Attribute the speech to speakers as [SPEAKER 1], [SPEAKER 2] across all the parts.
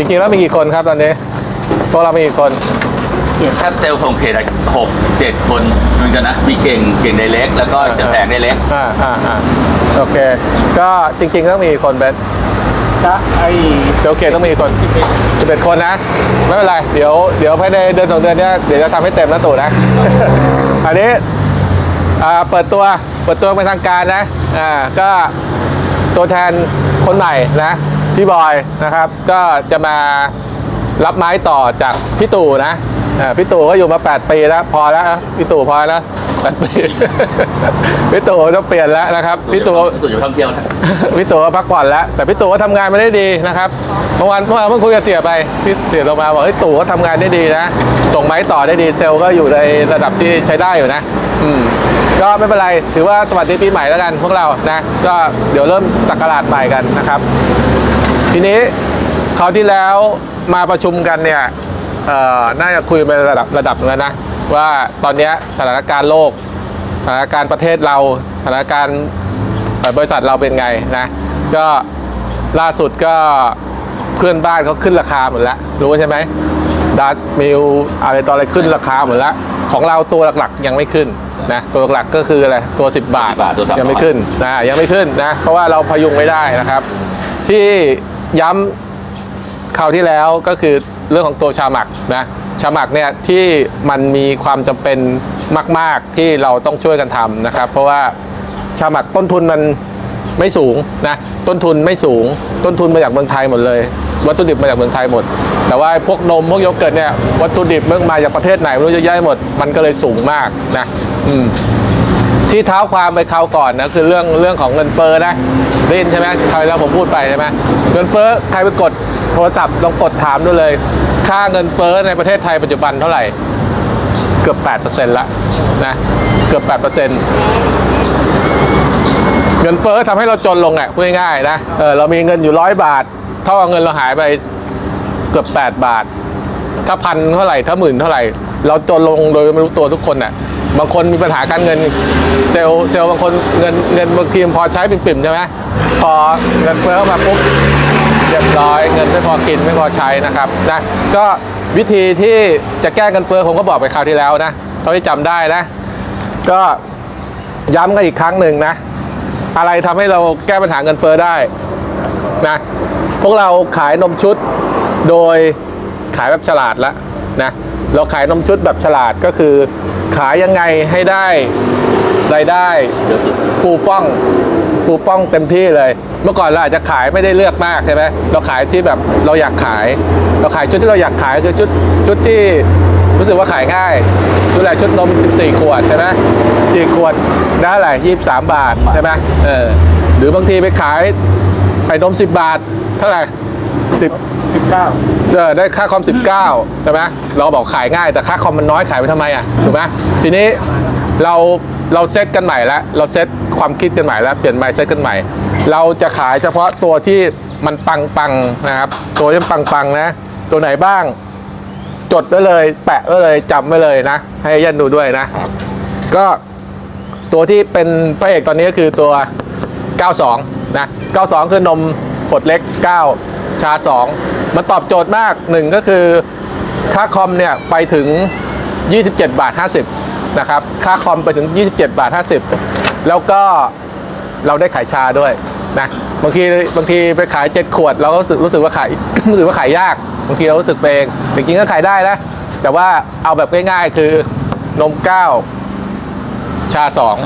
[SPEAKER 1] จริงๆแล้วมีกี่คนครับตอนนี้พวกเรามีกี่คน
[SPEAKER 2] ถ้าเซลล์ส่งเพจอะหกเจ็ดคนมันจะนะ มีเก่งเก่งไดเล็ก แล้วก็จะแตงไดเล็ก
[SPEAKER 1] อ่าอ่าอ่าโอเค ก็จริงๆต้องมีกี่คนเบส
[SPEAKER 3] ก็ไอ
[SPEAKER 1] เซลเคต้องมีกี่คนสิบเอ็ดคนนะ ไม่เป็นไร เดี๋ยวเดี๋ยวภายในเดือนสองเดือนเนี้ยเดี๋ยวจะทำให้เต็มนะตู่นะ อันนี้อ่าเปิดตัวเปิดตัวเป็นทางการนะอ่าก็ตัวแทนคนใหม่นะ พี่บอยนะครับ ก็จะมารับไม้ต่อจากพี่ตู่นะอ่าพี่ตู่ก็อยู่มา 8 ปีแล้วพอแล้วนะพี่ตู่พอแล้วแปดปีพี่ตู่ต้องเปลี่ยนแล้วนะครับพี่ตู่
[SPEAKER 2] ตู่อยู่ท่องเที่ยวนะ
[SPEAKER 1] พี่ตู่ก็พักผ่อนแล้ว แต่พี่ตู่ก็ทำงานมาได้ดีนะครับเมื่อวานเมื่อวานเพิ่งคุยกับเสียไปพี่เสียลงมาบอกเฮ้ยตู่ก็ทำงานได้ดีนะ ส่งไม้ต่อได้ดีเซลล์ก็อยู่ในระดับที่ใช้ได้อยู่นะ อืมก็ไม่เป็นไร ถือว่าสวัสดีปีใหม่แล้วกันพวกเรานะ ก็เดี๋ยวเริ่มสักราชใหม่กันนะครับ ทีนี้คราวที่แล้วมาประชุมกันเนี่ยเอ่อน่าจะคุยไประดับระดับหนึงแล้วนะว่าตอนเนี้ยสถานการณ์โลกสถานการณ์ประเทศเราสถานการณ์เอ่อบริษัทเราเป็นไงนะก็ล่าสุดก็เพื่อนบ้านเขาขึ้นราคาหมดแล้วรู้ใช่ไหมดัสมิลอะไรต่ออะไรขึ้นราคาหมดแล้วของเราตัวหลักๆยังไม่ขึ้นนะตัวหลักๆก็คืออะไรตัว 10 บาท
[SPEAKER 2] 10บาทตัว300
[SPEAKER 1] ยังไม่ขึ้นนะยังไม่ขึ้นนะเพราะว่าเราพยุงไม่ได้นะครับ ที่ ย้ำคราวที่แล้วก็คือเรื่องของตัวชาหมักนะชาหมักเนี่ยที่มันมีความจำเป็นมาก ๆที่เราต้องช่วยกันทำนะครับ เพราะว่าชาหมักต้นทุนมันไม่สูงนะต้นทุนไม่สูง ต้นทุนมาจากเมืองไทยหมดเลย วัตถุดิบมาจากเมืองไทยหมด แต่ว่าพวกนมพวกโยเกิร์ตเนี่ยวัตถุดิบเมื่อมาจากประเทศไหนไม่รู้เยอะแยะหมดมันก็เลยสูงมากนะอืม ที่เท้าความไปคราวก่อนนะคือเรื่องเรื่องของเงินเฟ้อนะได้ยินใช่ไหมคราวที่แล้วผมพูดไปใช่ไหมเงินเฟ้อใครไปกดโทรศัพท์ลองกดถามดูเลย ค่าเงินเฟ้อในประเทศไทยปัจจุบันเท่าไหร่เกือบ8%ละนะเกือบ8%เงินเฟ้อทำให้เราจนลงอะพูดง่ายๆนะเออเรามีเงินอยู่ร้อยบาท เท่ากับเงินเราหายไปเกือบ 8 บาท ถ้าพันเท่าไหร่ถ้าหมื่นเท่าไหร่ เราจนลงโดยไม่รู้ตัวทุกคนน่ะ บางคนมีปัญหาการเงินเซลล์เซลล์บางคนเงินเงินบางทีมพอใช้ปิ่มๆใช่ไหมพอเงินเฟ้อามาปุ๊บเรียบร้อยเงินไม่พอกินไม่พอใช้นะครับนะก็วิธีที่จะแก้เงินเฟ้อผมก็บอกไปคราวที่แล้วนะเท่าที่จำได้นะ ก็ย้ำกันอีกครั้งหนึ่งนะ อะไรทำให้เราแก้ปัญหาเงินเฟ้อได้นะพวกเราขายนมชุดโดยขายแบบฉลาดแล้วนะเราขายนมชุดแบบฉลาดก็คือายยังไงให้ได้รายได้ฟูฟ่องฟูฟ่องเต็มที่เลย เมื่อก่อนเราอาจจะขายไม่ได้เลือกมากใช่ไหมเราขายที่แบบเราอยากขาย เราขายชุดที่เราอยากขายคือชุดชุดที่รู้สึกว่าขายง่ายชุดอะไรชุดนม 14 ขวดใช่ไหม4ขวดได้เท่าไหร่23บาทใช่ไหมเออหรือบางทีไปขายไปนม 10 บาทเท่าไหร่ 10
[SPEAKER 3] สิบเก้า
[SPEAKER 1] เออได้ค่าคอม 19 ใช่ไหมเราบอกขายง่ายแต่ค่าคอมมันน้อยขายไปทำไมอะถูกไหมทีนี้เราเราเซตกันใหม่แล้วเราเซตความคิดกันใหม่แล้วเปลี่ยนไมเซตกันใหม่ เราจะขายเฉพาะตัวที่มันปังปังๆนะครับ ตัวที่ปังปังๆนะ ตัวไหนบ้าง จดไว้เลย แปะไว้เลยจำไว้เลยนะ ให้ยันดูด้วยนะ ก็ตัวที่เป็นพระเอกตอนนี้ก็คือตัว 92 นะ 92 คือนมขวดเล็ก 9 ชา 2 มันตอบโจทย์มากหนึ่งก็คือค่าคอมเนี่ยไปถึง 27 บาท 50 นะครับ ค่าคอมไปถึง 27 บาท 50 แล้วก็เราได้ขายชาด้วยนะบางทีบางทีไปขาย 7 ขวด เราก็รู้สึกรู้สึกว่าขายรู้สึกว่าขายยาก บางทีเรารู้สึกเองจริงๆก็ขายได้นะ แต่ว่าเอาแบบง่ายๆคือนม 9 ชา2
[SPEAKER 2] ชาสอง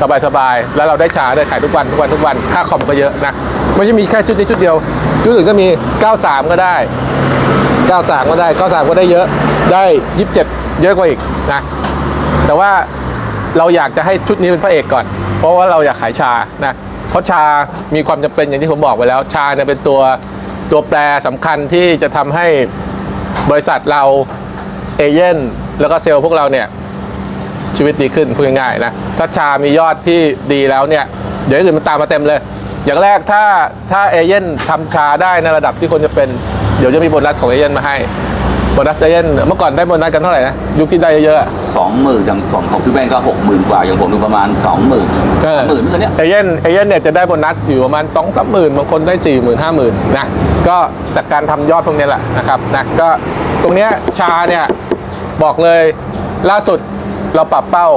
[SPEAKER 1] สบายสบายๆ แล้วเราได้ชาได้ขายทุกวันทุกวันทุกวัน ค่าคอมก็เยอะนะ ไม่ใช่มีแค่ชุดนี้ชุดเดียว ชุดอื่นก็มี 93 ก็ได้ 93 ก็ได้ 93 ก็ได้เยอะ ได้ 27 เยอะกว่าอีกนะ แต่ว่าเราอยากจะให้ชุดนี้เป็นพระเอกก่อน เพราะว่าเราอยากขายชานะ เพราะชามีความจำเป็นอย่างที่ผมบอกไปแล้ว ชาเนี่ยเป็นตัวตัวแปรสำคัญที่จะทำให้บริษัทเราเอเย่นแล้วก็เซลล์พวกเราเนี่ยชีวิตดีขึ้นพูดง่ายๆนะ ถ้าชามียอดที่ดีแล้วเนี่ย เดี๋ยวอื่นมันตามมาเต็มเลย อย่างแรกถ้าถ้าเอเย่นทำชาได้ในระดับที่คนจะเป็นเดี๋ยวจะมีโบนัสของเอเย่นมาให้โบนัสเอเย่นเมื่อก่อนได้โบนัสกันเท่าไหร่นะยุคที่ได้เยอะๆอะ
[SPEAKER 2] สองหมื่นอย่างของของพี่แบงก์ก็หกหมื่นกว่าอย่างผมถึงประมาณสองหมื่น
[SPEAKER 1] ก็
[SPEAKER 2] หมื่นเมื่อเนี้ย
[SPEAKER 1] เอเย่นเอเย่นเนี่ยจะได้โบนัสอยู่ประมาณ2องสามหมื่นบางคนได้4ี่หมื่นห้าหมื่นนะก็จากการทำยอดพวกนี้แหละนะครับนะก็ตรงเนี้ยชาเนี่ยบอกเลยล่าสุด เราปรับเป้า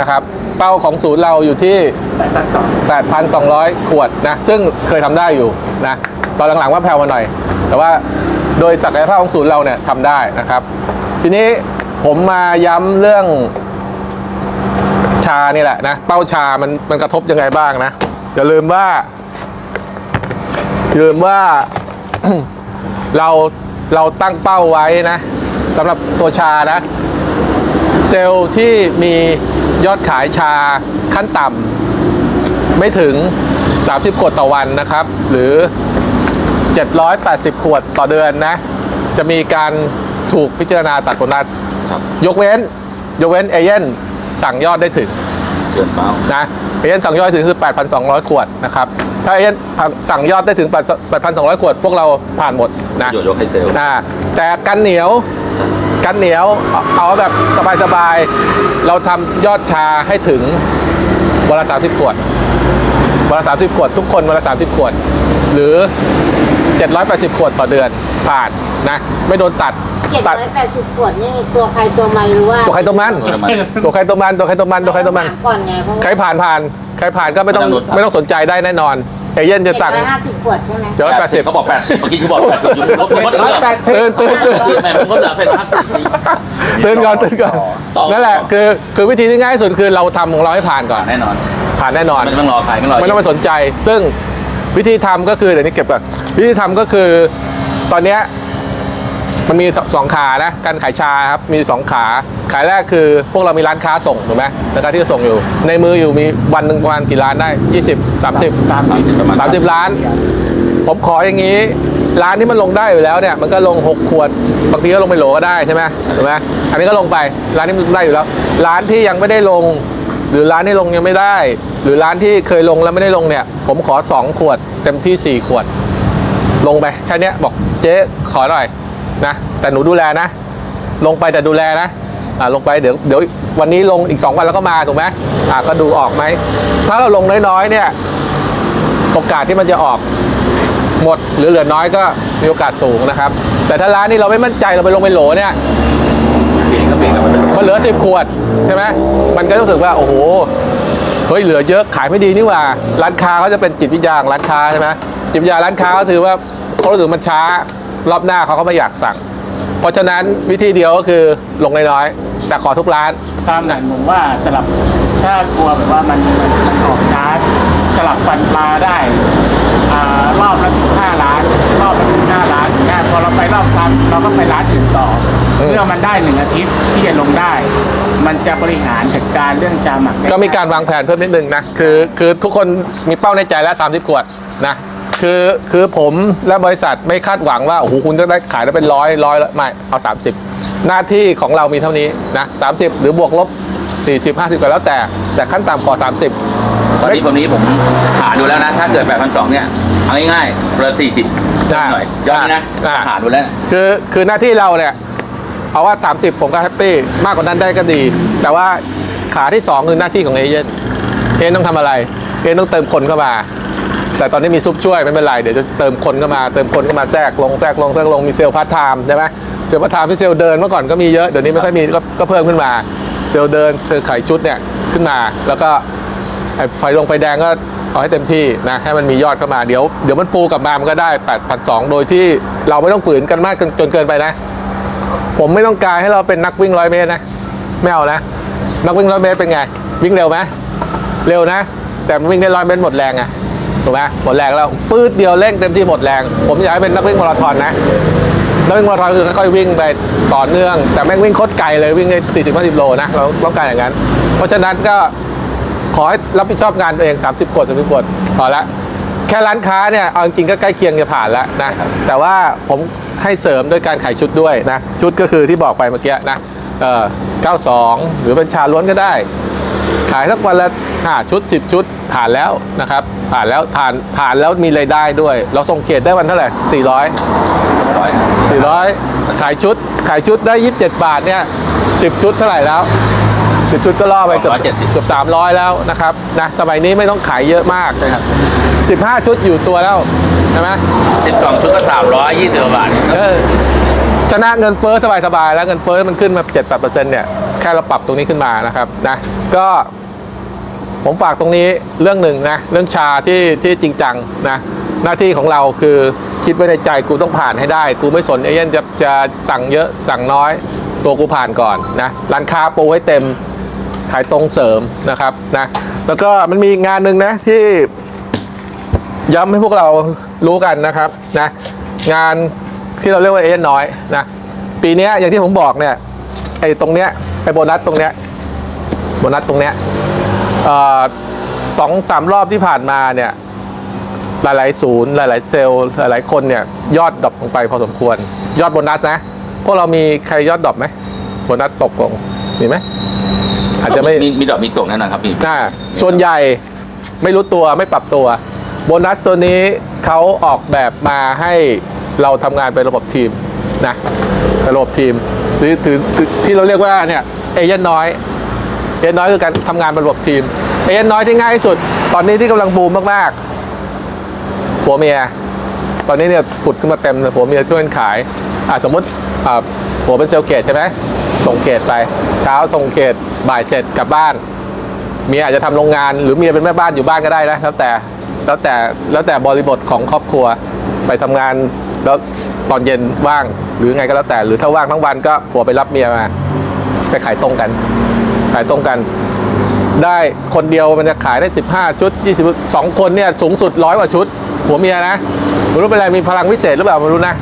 [SPEAKER 1] นะครับ เป้าของศูนย์เราอยู่ที่
[SPEAKER 3] แปดพันสอง
[SPEAKER 1] 8,200 ขวดนะ ซึ่งเคยทำได้อยู่นะ ตอนหลังๆว่าแผ่วมาหน่อย แต่ว่าโดยศักยภาพของศูนย์เราเนี่ยทำได้นะครับ ทีนี้ผมมาย้ำเรื่องชานี่แหละนะ เป้าชามันมันกระทบยังไงบ้างนะ อย่าลืมว่าอย่าลืมว่า เราเราตั้งเป้าไว้นะสำหรับตัวชานะ ซลล์ที่มียอดขายชาขั้นต่ำไม่ถึง 30 ขวดต่อวันนะครับ หรือ 780 ขวดต่อเดือนนะ จะมีการถูกพิจารณาตัดโบนัส
[SPEAKER 2] ครับ
[SPEAKER 1] ยกเว้น ยกเว้นเอเย่นสั่งยอดได้ถึง
[SPEAKER 2] เกินเป้า
[SPEAKER 1] นะเอเย่นสั่งยอดถึงคือ 8,200 ขวดนะครับ ถ้าเอเย่นสั่งยอดได้ถึง 8,200 ขวด พวกเราผ่านหมดนะ
[SPEAKER 2] โยนยกให้เซลล์
[SPEAKER 1] นะแต่กันเหนียว กันเหนียวเอาเอาแบบสบายๆ เราทำยอดชาให้ถึงวันละ30ขวดวันละ30ขวด ทุกคนวันละ30ขวด หรือ780ขวดต่อเดือนผ่านนะ ไม่โดนตัด
[SPEAKER 4] เจ็ด
[SPEAKER 1] ตัด
[SPEAKER 4] ร้อยแปดสิบขวดนี่ตัวใครตัวมันหรือว่า
[SPEAKER 1] ตัวใครตัวมัน
[SPEAKER 2] ตัวมัน
[SPEAKER 1] ตัวใครตัวมัน ตัวใครตัวมัน ตัวใครตัวมัน
[SPEAKER 4] ถาก่อนไงเพราะว่า
[SPEAKER 1] ใครผ่านผ่าน ใครผ่านก็ไม่ต้อง
[SPEAKER 2] ไม่ต้องโดนตัด
[SPEAKER 1] ไม่ต้องสนใจได้แน่นอน เอเย่นจะ
[SPEAKER 4] เจ็ด
[SPEAKER 1] สั่ง
[SPEAKER 4] ร้อยห้าสิบขวดใช่ไหม
[SPEAKER 1] เดี๋ยวแปดสิบ
[SPEAKER 2] เขาบอกแปดสิบเมื่อกี้เขาบอกแปดสิบลบลบลบ
[SPEAKER 3] ร้อยแปดสิบ
[SPEAKER 1] ตื่นตื่นตื่น
[SPEAKER 2] แม่ผมก็เหลือเป็นห้าสิบ
[SPEAKER 1] ตื่นก่อนตื่นก่อน
[SPEAKER 2] ต่อ
[SPEAKER 1] นั่นแหละคือคือวิธีที่ง่ายที่สุดคือเราทำของเราให้ผ่านก่อน
[SPEAKER 2] แน่นอน
[SPEAKER 1] ผ่านแน่นอน
[SPEAKER 2] ไม่ต้องรอใครไม่รอ
[SPEAKER 1] ไม่ต้องไปสนใจ ซึ่งวิธีทำก็คือเดี๋ยวนี้เก็บก่อนวิธีทำก็คือตอนเนี้ย มันมีสสองขานะการขายชาครับมีสองขาขายแรกคือพวกเรามีร้านค้าส่งถูกไหมในการที่จะส่งอยู่ ในมืออยู่มีวันหนึ่งประมาณกี่ร้านได้ 20 30
[SPEAKER 3] สามสิบ
[SPEAKER 2] ประมาณ
[SPEAKER 1] 30 ล้าน ผมขออย่างนี้ ร้านที่มันลงได้อยู่แล้วเนี่ยมันก็ลง 6 ขวดบางทีก็ลงไปโหลก็ได้ใช่ไหมถูกไหมอันนี้ก็ลงไปร้านนี้มันได้อยู่แล้ว ร้านที่ยังไม่ได้ลง หรือร้านที่ลงยังไม่ได้ หรือร้านที่เคยลงแล้วไม่ได้ลงเนี่ย ผมขอ 2 ขวด เต็มที่ 4 ขวด ลงไปแค่เนี้ยบอกเจ๊ขอหน่อย นะ แต่หนูดูแลนะ ลงไปแต่ดูแลนะอ่าลงไปเดี๋ยวเดี๋ยววันนี้ลงอีก 2 วันแล้วก็มาถูกไหมอ่าก็ดูออกไหม ถ้าเราลงน้อยๆเนี่ยโอกาสที่มันจะออกหมดหรือเหลือน้อยก็มีโอกาสสูงนะครับ แต่ถ้าร้านนี้เราไม่มั่นใจเราไปลงไปโหลเนี่ย
[SPEAKER 2] มันเห
[SPEAKER 1] ลือ10ขวดใช่ไหมมันก็รู้สึกว่าโอ้โหเฮ้ยเหลือเยอะขายไม่ดีนี่หว่า ร้านค้าเขาจะเป็นจิตวิทยาของร้านค้าใช่ไหมจิตวิทยาร้านค้าก็ถือว่าเขารู้สึกมันช้า รอบหน้าเขาก็ไม่อยากสั่ง เพราะฉะนั้นวิธีเดียวก็คือลงน้อยๆแต่ขอทุกร้าน
[SPEAKER 3] ตามหลังผมว่าสลับถ้ากลัวแบบว่ามันมันมันออกช้าสลับฟันปลาได้อ่ารอบละสิบห้าล้าน รอบละสิบห้าล้านอย่างเงี้ยพอเราไปรอบซ้ำเราก็ไปร้านอื่นต่อ
[SPEAKER 1] เออ
[SPEAKER 3] เพื่อมันได้หนึ่งอาทิตย์ที่จะลงได้ มันจะบริหารจัดการเรื่องชาหมักได้
[SPEAKER 1] ก็มีการวางแผนเพิ่มนิดนึงนะ คือคือทุกคนมีเป้าในใจแล้ว 30 ขวดนะ คือคือผมและบริษัทไม่คาดหวังว่าโอ้โหคุณจะได้ขายได้เป็นร้อยร้อยไม่เอา 30 หน้าที่ของเรามีเท่านี้นะ30หรือบวกลบ 40 50ก็แล้วแต่ แต่ขั้นต่ำขอ 30
[SPEAKER 2] ตอนนี้ผมนี้ผมหาดูแล้วนะ ถ้าเกิดแปดพันสองเนี่ย เอาง่ายๆประมาณสี่สิบ
[SPEAKER 1] ได้
[SPEAKER 2] หน่อยยอดนี้นะ
[SPEAKER 1] ได้
[SPEAKER 2] หาดูแล้ว
[SPEAKER 1] คือคือหน้าที่เราเนี่ย เอาว่า 30 ผมก็แฮปปี้มากกว่านั้นได้ก็ดี แต่ว่าขาที่ 2 คือหน้าที่ของเอเย่นเอเย่นต้องทำอะไรเอเย่นต้องเติมคนเข้ามา แต่ตอนนี้มีซุปช่วยไม่เป็นไรเดี๋ยวจะเติมคนเข้ามาเติมคนเข้ามาแทรกลงแทรกลงแทรกลงมีเซลล์พาร์ทไทม์ใช่ไหมเซลล์พาร์ทไทม์ที่เซลล์เดินเมื่อก่อนก็มีเยอะเดี๋ยวนี้ไม่ค่อยมีก็ก็เพิ่มขึ้นมา เซลล์เดินเซลล์ขายชุดเนี่ยขึ้นมา แล้วก็ไฟลงไฟแดงก็เอาให้เต็มที่นะให้มันมียอดเข้ามาเดี๋ยวเดี๋ยวมันฟูกลับมามันก็ได้8 8 2โดยที่เราไม่ต้องฝืนกันมากจนเกินไปนะ ผมไม่ต้องการให้เราเป็นนักวิ่งร้อยเมตรนะไม่เอานะ นักวิ่งร้อยเมตรเป็นไง วิ่งเร็วไหมเร็วนะ แต่มันวิ่งได้ร้อยเมตรหมดแรงไง ถูกไหมหมดแรงแล้วฟืดเดียวเร่งเต็มที่หมดแรง ผมอยากให้เป็นนักวิ่งมาราธอนนะนักวิ่งมาราธอนคือค่อยๆวิ่งไปต่อเนื่อง แต่แม่งวิ่งโคตรไกลเลยวิ่งได้สี่สิบห้าสิบโลนะเราต้องการอย่างนั้น เพราะฉะนั้นก็ขอให้รับผิดชอบงานตัวเอง30ขวด30ขวดพอละแค่ร้านค้าเนี่ยเอาจริงก็ใกล้เคียงจะผ่านแล้วนะแต่ว่าผมให้เสริมด้วยการขายชุดด้วยนะชุดก็คือที่บอกไปเมื่อกี้นะเออ92 หรือเป็นชาล้วนก็ได้ ขขายสักวันละ5ชุด10ชุดผ่านแล้วนะครับ ผ่านแล้วผ่านผ่านแล้วมีรายได้ด้วย เราส่งเขตได้วันเท่าไหร่400
[SPEAKER 2] ร้อย
[SPEAKER 1] 400ขายชุด ขายชุดได้27บาทเนี่ย10ชุดเท่าไหร่แล้ว10ชุดก็ล่อไปเกือบเกือบ300แล้วนะครับนะสมัยนี้ไม่ต้องขายเยอะมากนะครับ15ชุดอยู่ตัวแล้วใช่ไหม
[SPEAKER 2] สิบสองชุดก็สามร้อยยี่สิบาท
[SPEAKER 1] เออชนะเงินเฟ้อสบายๆแล้วเงินเฟ้อมันขึ้นมา7-8%เนี่ยแค่เราปรับตรงนี้ขึ้นมานะครับนะก็ ผมฝากตรงนี้เรื่องหนึ่งนะเรื่องชาที่ที่จริงจังนะหน้าที่ของเราคือคิดไว้ในใจกูต้องผ่านให้ได้ กูไม่สนเอเย่นจะจะสั่งเยอะสั่งน้อย ตัวกูผ่านก่อนนะร้านค้าปูให้เต็มขายตรงเสริมนะครับนะแล้วก็มันมีงานหนึ่งนะที่ย้ำให้พวกเรารู้กันนะครับนะงานที่เราเรียกว่าเอเย่นน้อยนะปีนี้อย่างที่ผมบอกเนี่ยไอ้ตรงเนี้ยไอ้โบนัสตรงเนี้ยโบนัสตรงเนี้ย สองสามรอบที่ผ่านมาเนี่ยหลาย ๆ ศูนย์ หลาย ๆ เซลล์ หลาย ๆ คนเนี่ย ยอดดรอปลงไปพอสมควร ยอดโบนัสนะ พวกเรามีใครยอดดรอปไหมโบนัสตกลง มีไหม อาจจะไม่
[SPEAKER 2] มีมีดอกมีตกแน่นอนครับพี่
[SPEAKER 1] อ่าส่วนใหญ่ไม่รู้ตัวไม่ปรับตัว โบนัสตัวนี้เขาออกแบบมาให้เราทำงานเป็นระบบทีมนะเป็นระบบทีมหรือถือถือที่เราเรียกว่าเนี่ยเอเย่นน้อย เอเย่นน้อยคือการทำงานเป็นระบบทีมเอเย่นน้อยที่ง่ายที่สุด ตอนนี้ที่กำลังบูมมากๆผัวเมีย ตอนนี้เนี่ยผุดขึ้นมาเต็มเลยผัวเมียช่วยกันขายอ่าสมมติอ่าผัวเป็นเซลล์เขตใช่ไหมส่งเขตไป เช้าส่งเขตบ่ายเสร็จกลับบ้านเมียอาจจะทำโรงงานหรือเมียเป็นแม่บ้านอยู่บ้านก็ได้นะแล้วแต่แล้วแต่แล้วแต่บริบทของครอบครัวไปทำงานแล้วตอนเย็นว่างหรือไงก็แล้วแต่ หรือถ้าว่างทั้งวันก็ผัวไปรับเมียมาไปขายตรงกัน ขายตรงกัน ได้คนเดียวมันจะขายได้ 15 ชุด 20ชุดสองคนเนี่ยสูงสุดร้อยกว่าชุดผัวเมียนะไม่รู้เป็นอะไรมีพลังวิเศษหรือเปล่าไม่รู้นะ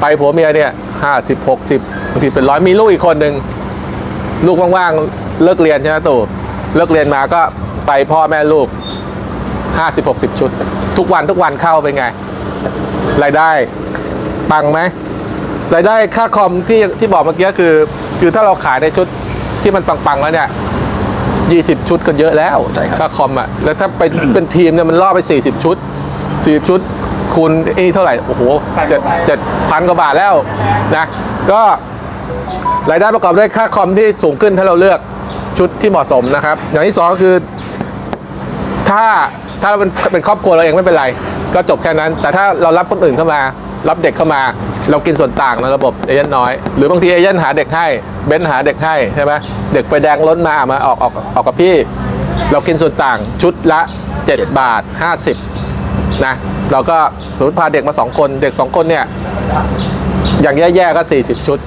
[SPEAKER 1] ไปผัวเมียเนี่ยห้าสิบหกสิบบางทีเป็นร้อยมีลูกอีกคนหนึ่งลูกว่างๆเลิกเรียนใช่ไหมตู่เลิกเรียนมาก็ไปพ่อแม่ลูกห้าสิบหกสิบชุด ทุกวันทุกวันเข้าเป็นไง รายได้ปังไหมรายได้ค่าคอมที่ที่บอกเมื่อกี้คือ คือถ้าเราขายในชุด ที่มันปังๆแล้วเนี่ยยี่สิบชุดก็เยอะแล้ว
[SPEAKER 2] ใช่ครับ
[SPEAKER 1] ค่าคอมอะ แล้วถ้าไปเป็นทีมเนี่ยมันล่อไปสี่สิบชุดสี่สิบชุดคูณไอ้นี่เท่าไหร่ โอ้โหเจ็ดเจ็ดพันกว่าบาทแล้วนะ ก็รายได้ประกอบด้วยค่าคอมที่สูงขึ้นถ้าเราเลือกชุดที่เหมาะสมนะครับ อย่างที่สองก็คือ ถ้าถ้าเราเป็นเป็นครอบครัวเราเองไม่เป็นไร ก็จบแค่นั้น แต่ถ้าเรารับคนอื่นเข้ามา รับเด็กเข้ามา เรากินส่วนต่างในระบบเอเย่นน้อย หรือบางทีเอเย่นหาเด็กให้เบนซ์หาเด็กให้ใช่ไหมเด็กไปแดงล้นมามาออกออกออกกับพี่ เรากินส่วนต่างชุดละ 7 บาท 50นะเราก็สมมติพาเด็กมา 2 คนเด็ก 2 คนเนี่ยอย่างแย่ๆก็ 40 ชุด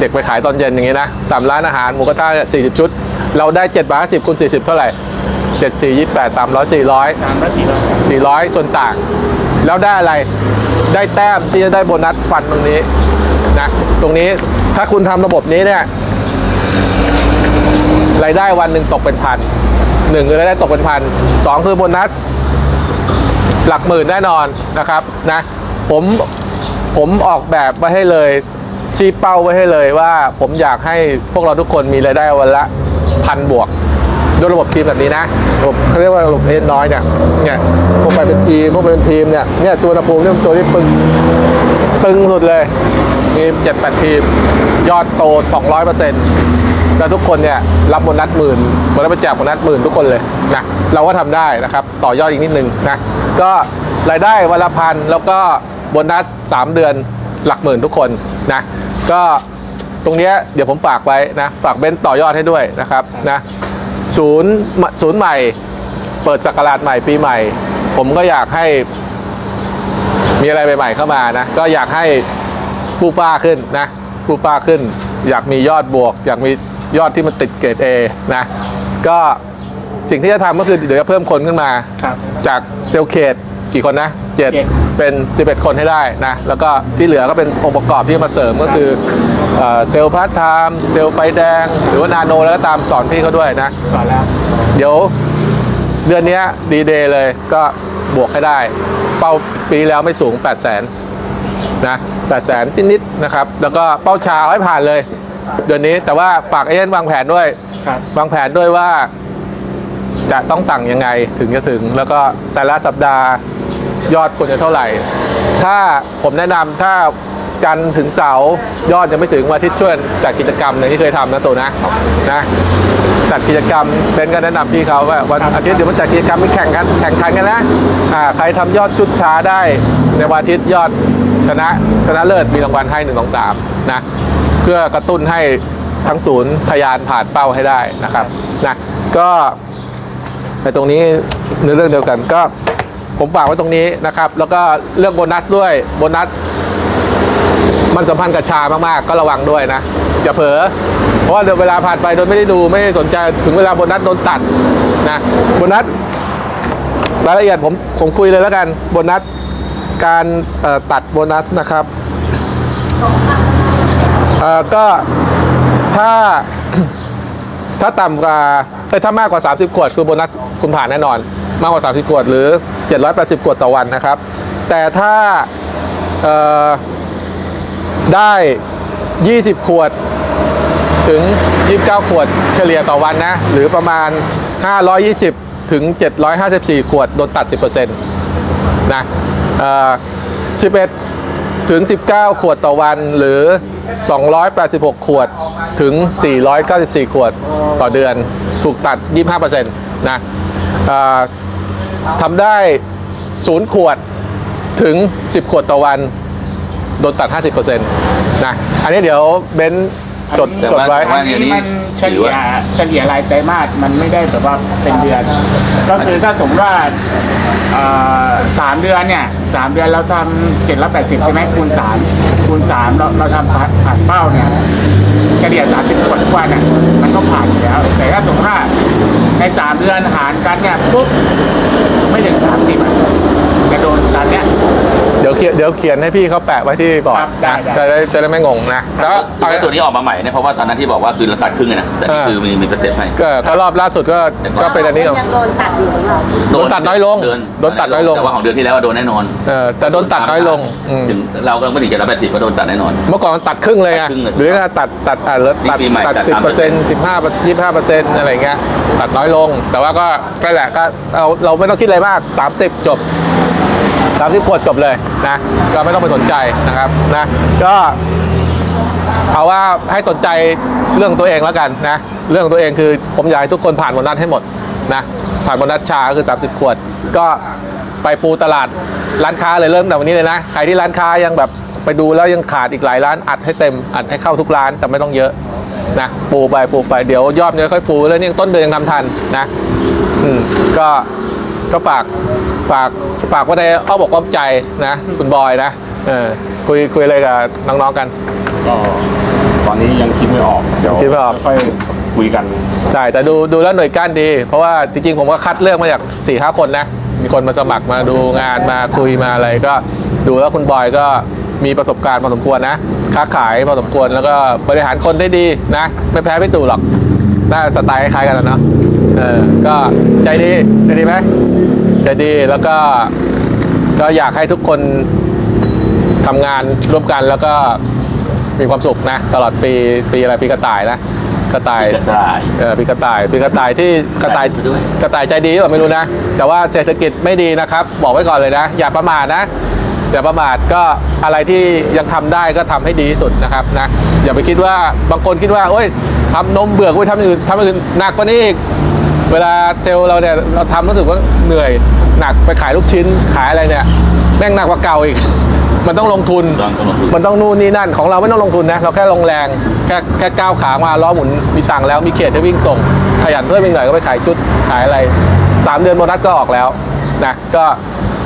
[SPEAKER 1] เด็กไปขายตอนเย็นอย่างนี้นะตามร้านอาหารหมูกระทะ40 ชุด เราได้7บาท50คูณ40 เท่าไหร่7 4 28 300 400
[SPEAKER 3] สามร้อยสี่ร้อย
[SPEAKER 1] 400 ส่วนต่าง แล้วได้อะไร ได้แต้มที่จะได้โบนัสฟันตรงนี้นะตรงนี้ถ้าคุณทำระบบนี้เนี่ยรายได้วันหนึ่งตกเป็นพันหนึ่งคือรายได้ตกเป็นพันสองคือโบนัส หลักหมื่นแน่นอนนะครับนะผมผมออกแบบไว้ให้เลยชี้เป้าไว้ให้เลยว่า ผมอยากให้พวกเราทุกคนมีรายได้วันละพันบวก ด้วยระบบทีมแบบนี้นะระบบเขาเรียกว่าระบบเอ็นน้อยเนี่ยเนี่ยพวกไปเป็นทีมพวกเป็นทีมเนี่ยเนี่ยสุวรรณภูมิเนี่ยตัวที่ปึงตึงสุดเลยมีเจ็ดแปดทีม ยอดโต 200เปอร์เซ็นต์แล้วทุกคนเนี่ยรับโบนัสหมื่นโบนัสประแจกโบนัสหมื่นทุกคนเลยนะเราก็ทำได้นะครับต่อยอดอีกนิดนึงนะก็รายได้วันละพันแล้วก็โบนัส 3 เดือนหลักหมื่นทุกคนนะก็ตรงนี้เดี๋ยวผมฝากไว้นะฝากเบนต่อยอดให้ด้วยนะครับนะ ศูนย์ศูนย์ใหม่ เปิดสักราชใหม่ปีใหม่ ผมก็อยากให้ มีอะไรใหม่ๆเข้ามานะ ก็อยากให้ผู้ฟ้าขึ้นนะผู้ฟ้าขึ้น อยากมียอดบวก อยากมียอดที่มันติดเกรด A นะ ก็สิ่งที่จะทำก็คือเดี๋ยวจะเพิ่มคนขึ้นมา
[SPEAKER 3] ครับ
[SPEAKER 1] จากเซลล์เขตกี่คนนะเจ็ด
[SPEAKER 3] เจ็ด
[SPEAKER 1] เป็น 11 คนให้ได้นะแล้วก็ที่เหลือก็เป็นองค์ประกอบที่มาเสริมก็คือเอ่อเซลล์พาร์ทไทม์เซลล์ไฟแดง หรือว่านาโนแล้วก็ตามสอนพี่เขาด้วยนะ
[SPEAKER 3] ก่อนแล้ว
[SPEAKER 1] เดี๋ยวเดือนเนี้ยดีเดย์เลยก็บวกให้ได้ เป้าปีแล้วไม่สูง 8 0 0 0 0นนะ8 0 0 0 0นิดๆนะครับ แล้วก็เป้าชาเอาให้ผ่านเลย เดือนนี้แต่ว่าฝากเอเย่นวางแผนด้วย
[SPEAKER 3] ครับ
[SPEAKER 1] วางแผนด้วยว่า จะต้องสั่งยังไงถึงจะถึง แล้วก็แต่ละสัปดาห์ ยอดควรจะเท่าไหร่ ถ้าผมแนะนำถ้าจันทร์ถึงเสาร์ยอดยังไม่ถึงวันอาทิตย์ช่วยจัดกิจกรรมอย่างที่เคยทำนะตัวนะนะจัดกิจกรรมเป็นก็แนะนำพี่เขาว่าวันอาทิตย์เดี๋ยวมันจัดกิจกรรมมีแข่งกันแข่งขันกันนะอ่าใครทำยอดชุดช้าได้ในวันอาทิตย์ยอดชนะชนะเลิศมีรางวัลให้หนึ่งสองสามนะเพื่อกระตุ้นให้ทั้งศูนย์ทยานผ่านเป้าให้ได้นะครับนะก็ในตรงนี้ในเรื่องเดียวกันก็ ผมฝากไว้ตรงนี้นะครับ แล้วก็เรื่องโบนัสด้วยโบนัส มันสัมพันธ์กับชามากๆ ก็ระวังด้วยนะอย่าเผลอเพราะว่าเดี๋ยวเวลาผ่านไปโดยไม่ได้ดูไม่ได้สนใจถึงเวลาโบนัสโดนตัดนะโบนัสรายละเอียดผมผมคุยเลยแล้วกันโบนัสการตัดโบนัสนะครับก็ถ้าถ้าต่ำกว่าถ้ามากกว่า 30 ขวดคือโบนัสคุณผ่านแน่นอน มากกว่า 30 ขวดหรือ 780 ขวดต่อวันนะครับ แต่ถ้าได้ 20 ขวดถึง 29 ขวดเฉลี่ยต่อวันนะ หรือประมาณ 520 ถึง 754 ขวด โดนตัด 10%นะอ่อ11 ถึง 19 ขวดต่อวันหรือ 286 ขวดถึง 494 ขวดต่อเดือน ถูกตัด 25%นะอ่อ ทำได้0ขวดถึง 10 ขวดต่อวัน โดนตัด 50%นะ อันนี้เดี๋ยวเบนซ์ จด
[SPEAKER 2] แต่
[SPEAKER 1] จด
[SPEAKER 2] ว่า
[SPEAKER 1] ไว้
[SPEAKER 2] ว่า
[SPEAKER 3] อันนี้มันเฉลี่ยเฉลี่ยรายไตรมาสมันไม่ได้แบบว่าเป็นเดือน ก็คือถ้าสมมติว่าเอ่อสามเดือนเนี่ยสามเดือนเราทำเจ็ดร้อยแปดสิบใช่ไหมคูณสามคูณสามเราเราทำผ่านผ่านเป้าเนี่ยเฉลี่ยสามสิบขวดทุกวันอะมันก็ผ่านอยู่แล้ว แต่ถ้าสมมติว่าในสามเดือนหารกันเนี่ยปุ๊บไม่ถึงสามสิบอะจะโดนตัดเนี่ย
[SPEAKER 1] เดี๋ยวเขียนเดี๋ยวเขียนให้พี่เขาแปะไว้ที่บอร์ด
[SPEAKER 3] ครับได้
[SPEAKER 1] นะ
[SPEAKER 3] ได้
[SPEAKER 1] จะได้จะได้ไม่งงนะแล้ว
[SPEAKER 2] เอาตัวนี้ออกมาใหม่เนี่ยเพราะว่าตอนนั้นที่บอกว่าคือเราตัดครึ่งเลยนะแต่นี่คือมีมีสเต็ปให้
[SPEAKER 1] ก็ก็รอบล่าสุดก็ก็เป็นอันนี้
[SPEAKER 4] ยังโดนตัดอยู่หรือเปล่า
[SPEAKER 1] โดนตัดน้อยลง
[SPEAKER 2] เดือน
[SPEAKER 1] โดนตัดน้อยลง
[SPEAKER 2] แต่ว่าของเดือนที่แล้วโดนแน่นอน
[SPEAKER 1] เออแต่โดนตัดน้อยลงอืม
[SPEAKER 2] ถึงเราก็ไม่ถึงจะรับแปดสิบก็โดนตัดแน่นอน
[SPEAKER 1] เมื่อก่อนตัดครึ่งเลยไง
[SPEAKER 2] ตัดครึ่งเลย
[SPEAKER 1] หรือว่าตัดตัดอ่าเหลือตัด
[SPEAKER 2] นี่ปีใหม่
[SPEAKER 1] ตัด
[SPEAKER 2] ตัด
[SPEAKER 1] สิบเปอร์เซ็นต์
[SPEAKER 2] 3%
[SPEAKER 1] สิบห้ายี่ห้าเปอร์เซ็นต์อะไรเงี้ยตัดน้อยลง แต่ว่าก็นั่นแหละก็เราเราไม่ต้องคิดอะไรมาก30จบ 30 ขวดจบเลยนะก็ไม่ต้องไปสนใจนะครับนะก็เอาว่าให้สนใจเรื่องตัวเองแล้วกันนะเรื่องตัวเองคือผมอยากให้ทุกคนผ่านบนัสให้หมดนะผ่านบนัสชาก็คือ 30 ขวด ก็ไปปูตลาดร้านค้าเลยเริ่มแต่วันนี้เลยนะใครที่ร้านค้ายังแบบไปดูแล้วยังขาดอีกหลายร้านอัดให้เต็มอัดให้เข้าทุกร้านแต่ไม่ต้องเยอะนะปูไปปูไปเดี๋ยวยอดเนี้ยค่อยปูแล้วนี่ยังต้นเดือนยังทำทันนะ อืมก็ ก็ฝากฝากฝากไว่าในอ้อบอกอ้อมใจนะ คุณบอยนะเออคุยคุยอะไรกับน้องๆกัน
[SPEAKER 5] ก็ตอนนี้ยังคิดไม่ออก เดี๋ยว
[SPEAKER 1] คิดไม่ออก
[SPEAKER 5] ค่อยคุยกัน
[SPEAKER 1] ใช่แต่ดูดูแล้วหน่วยก้านดี เพราะว่าจริงๆ ผมก็คัดเลือกมาจาก4ี่ห้าคนนะ มีคนมาสมัครมาดูงานมาคุยมาอะไรก็ดูแล้วคุณบอยก็มีประสบการณ์พอสมควรนะ ค้าขายพอสมควรแล้วก็บริหารคนได้ดีนะ ไม่แพ้พี่ตู่หรอก น่าสไตล์คล้ายๆกันนะเนาะ เออก็ใจดีใจดีไหมใจดีแล้วก็ก็อยากให้ทุกคนทำงานร่วมกันแล้วก็มีความสุขนะ ตลอดปีปีอะไรปีกระต่ายนะกระต่าย
[SPEAKER 2] กระต่าย
[SPEAKER 1] เออปีกระต่ายปีกระต่ายที่กระต่าย
[SPEAKER 2] ไปด้วย
[SPEAKER 1] กระต่ายใจดีหรือเปล่าไม่รู้นะ แต่ว่าเศรษฐกิจไม่ดีนะครับ บอกไว้ก่อนเลยนะ อย่าประมาทนะอย่าประมาทก็อะไรที่ยังทำได้ก็ทำให้ดีที่สุดนะครับนะอย่าไปคิดว่าบางคนคิดว่าโอ้ยทำนมเบื่อกูไปทำอย่างอื่นทำอย่างอื่นหนักกว่านี้อีก เวลาเซลล์เราเนี่ยเราทำรู้สึกว่าเหนื่อยหนักไปขายลูกชิ้นขายอะไรเนี่ยแม่งหนักกว่าเก่าอีก มันต้องลงทุน
[SPEAKER 2] ต้องต้องลงทุน
[SPEAKER 1] มันต้องนู่นนี่นั่นของเราไม่ต้องลงทุนนะเราแค่ลงแรงแค่แค่ก้าวขามาล้อหมุนมีตังค์แล้วมีเขตให้วิ่งส่ง ขยันเพิ่มอีกหน่อยก็ไปขายชุดขายอะไร3เดือนโบนัสก็ออกแล้วนะก็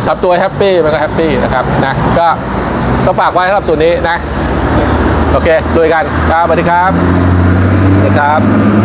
[SPEAKER 1] ทำตัวแฮปปี้มันก็แฮปปี้นะครับนะก็ก็ฝากไว้สำหรับส่วนนี้นะ โอเคด้วยกันครับสวัสดีครับสวัสดีครับ